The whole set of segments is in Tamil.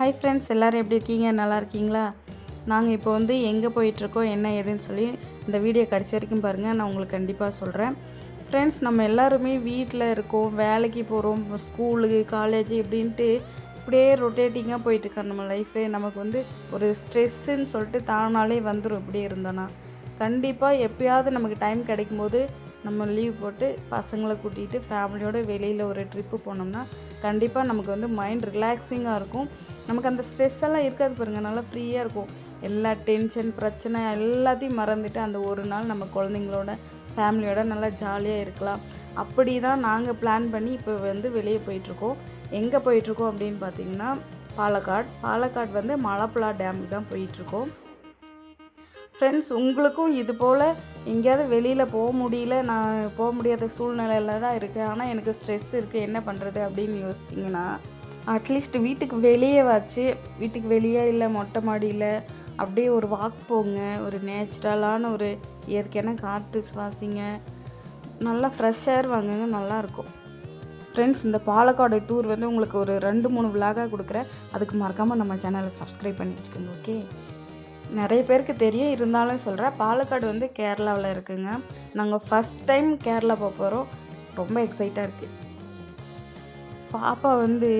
ஹாய் ஃப்ரெண்ட்ஸ் எல்லோரும் எப்படி இருக்கீங்க? நல்லா இருக்கீங்களா? நாங்கள் இப்போ வந்து எங்கே போயிட்டுருக்கோம் என்ன ஏதுன்னு சொல்லி இந்த வீடியோ கடைசி வரைக்கும் பாருங்கள் நான் உங்களுக்கு கண்டிப்பாக சொல்கிறேன் ஃப்ரெண்ட்ஸ் நம்ம எல்லாருமே வீட்டில் இருக்கோம் வேலைக்கு போகிறோம் ஸ்கூலு காலேஜ் இப்படின்ட்டு இப்படியே ரொட்டேட்டிங்காக போயிட்டுருக்கோம். நம்ம லைஃபே நமக்கு வந்து ஒரு ஸ்ட்ரெஸ்ஸுன்னு சொல்லிட்டு தானாலே வந்துடும் இப்படியே இருந்தோன்னா கண்டிப்பாக எப்பயாவது நமக்கு டைம் கிடைக்கும்போது நம்ம லீவ் போட்டு பசங்களை கூட்டிகிட்டு ஃபேமிலியோடு வெளியில் ஒரு ட்ரிப்பு போனோம்னா கண்டிப்பாக நமக்கு வந்து மைண்ட் ரிலாக்ஸிங்காக இருக்கும். நமக்கு அந்த ஸ்ட்ரெஸ் எல்லாம் இருக்காது பாருங்கள் நல்லா ஃப்ரீயாக இருக்கும். எல்லா டென்ஷன் பிரச்சனை எல்லாத்தையும் மறந்துட்டு அந்த ஒரு நாள் நம்ம குழந்தைங்களோட ஃபேமிலியோட நல்லா ஜாலியாக இருக்கலாம். அப்படி தான் நாங்கள் பிளான் பண்ணி இப்போ வந்து வெளியே போயிட்டுருக்கோம். எங்கே போயிட்டுருக்கோம் அப்படின்னு பார்த்தீங்கன்னா பாலக்காடு. பாலக்காடு வந்து மலப்புழா டேமுக்கு தான் போயிட்டுருக்கோம். ஃப்ரெண்ட்ஸ் உங்களுக்கும் இது போல் எங்கேயாவது வெளியில் போக முடியல நான் போக முடியாத சூழ்நிலையில் தான் இருக்கேன். ஆனால் எனக்கு ஸ்ட்ரெஸ் இருக்குது என்ன பண்ணுறது அப்படின்னு யோசிச்சிங்கன்னா அட்லீஸ்ட் வீட்டுக்கு வெளியே வச்சு வீட்டுக்கு வெளியே இல்லை மொட்டை மாடியில் அப்படியே ஒரு வாக் போங்க. ஒரு நேச்சுரலான ஒரு இயற்கையான காற்று சுவாசிங்க. நல்லா ஃப்ரெஷ் ஏர் வாங்குங்க. நல்லாயிருக்கும் ஃப்ரெண்ட்ஸ் இந்த பாலக்காடு டூர் வந்து உங்களுக்கு ஒரு ரெண்டு மூணு விலாகாக கொடுக்குறேன். அதுக்கு மறக்காமல் நம்ம சேனலை சப்ஸ்கிரைப் பண்ணி வச்சுக்கோங்க ஓகே நிறைய பேருக்கு தெரியும். இருந்தாலும் சொல்கிறேன் பாலக்காடு வந்து கேரளாவில் இருக்குங்க. நாங்கள் ஃபஸ்ட் டைம் கேரளா போக போகிறோம் ரொம்ப எக்ஸைட்டாக இருக்குது பாப்பா வந்து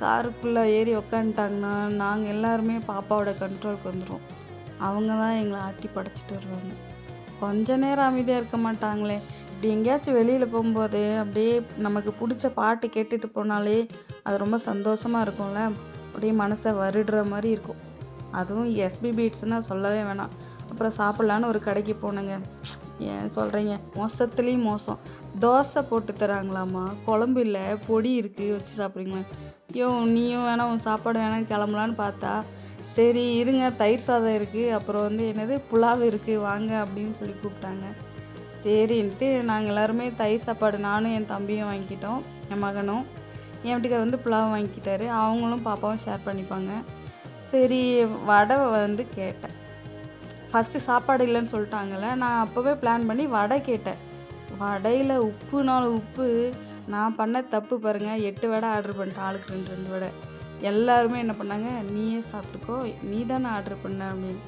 காருக்குள்ளே ஏறி உக்காந்துட்டாங்கன்னா நாங்கள் எல்லாருமே பாப்பாவோட கண்ட்ரோலுக்கு வந்துடும் அவங்க தான் எங்களை ஆட்டி படைச்சிட்டு வருவாங்க. கொஞ்ச நேரம் அமைதியாக இருக்க மாட்டாங்களே. இப்படி எங்கேயாச்சும் வெளியில் போகும்போது அப்படியே நமக்கு பிடிச்ச பாட்டு கேட்டுட்டு போனாலே அது ரொம்ப சந்தோஷமாக இருக்கும்ல. அப்படியே மனசை வருடுற மாதிரி இருக்கும். அதுவும் எஸ்பி பீட்ஸ்னால் சொல்லவே வேணாம். அப்புறம் சாப்பிட்லான்னு ஒரு கடைக்கு போனேங்க. ஏன் சொல்கிறீங்க மோசத்துலேயும் மோசம். தோசை போட்டு தராங்களாம்மா. குழம்பு இல்லை பொடி இருக்குது வச்சு சாப்பிட்றீங்களா. ஐயோ நீயும் வேணாம் உன் சாப்பாடு வேணாம் கிளம்பலான்னு பார்த்தா சரி இருங்க தயிர் சாதம் இருக்குது அப்புறம் வந்து என்னது புலாவ் இருக்குது வாங்க அப்படின்னு சொல்லி கூப்பிட்டாங்க. சரின்ட்டு நாங்கள் எல்லாருமே தயிர் சாப்பாடு நானும் என் தம்பியும் வாங்கிக்கிட்டோம் என் மகனும். என் வீட்டுக்கார் வந்து புலாவ் வாங்கிக்கிட்டாரு. அவங்களும் பாப்பாவும் ஷேர் பண்ணிப்பாங்க. சரி வடை வந்து கேட்டேன். ஃபஸ்ட்டு சாப்பாடு இல்லைன்னு சொல்லிட்டாங்கல்ல நான் அப்போவே பிளான் பண்ணி வடை கேட்டேன். வடையில் உப்புனாலும் உப்பு நான் பண்ண தப்பு பாருங்கள் எட்டு வடை ஆர்டர் பண்ணிட்டேன் ஆளுக்கு ரெண்டு ரெண்டு வடை. எல்லாருமே என்ன பண்ணாங்க நீயே சாப்பிட்டுக்கோ நீ தானே ஆர்டர் பண்ண அப்படின்னு.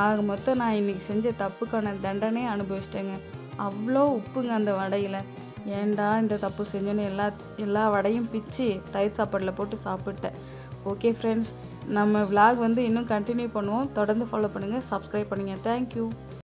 ஆக மொத்தம் நான் இன்றைக்கி செஞ்ச தப்புக்கான தண்டனையே அனுபவிச்சிட்டேங்க. அவ்வளோ உப்புங்க அந்த வடையில். ஏன்டா இந்த தப்பு செஞ்சோன்னு எல்லா எல்லா வடையும் பிச்சு தயிர் சாப்பாடில் போட்டு சாப்பிட்டேன். ஓகே ஃப்ரெண்ட்ஸ் நம்ம விலாக் வந்து இன்னும் கண்டினியூ பண்ணுவோம். தொடர்ந்து ஃபாலோ பண்ணுங்கள் சப்ஸ்கிரைப் பண்ணுங்கள் தேங்க்யூ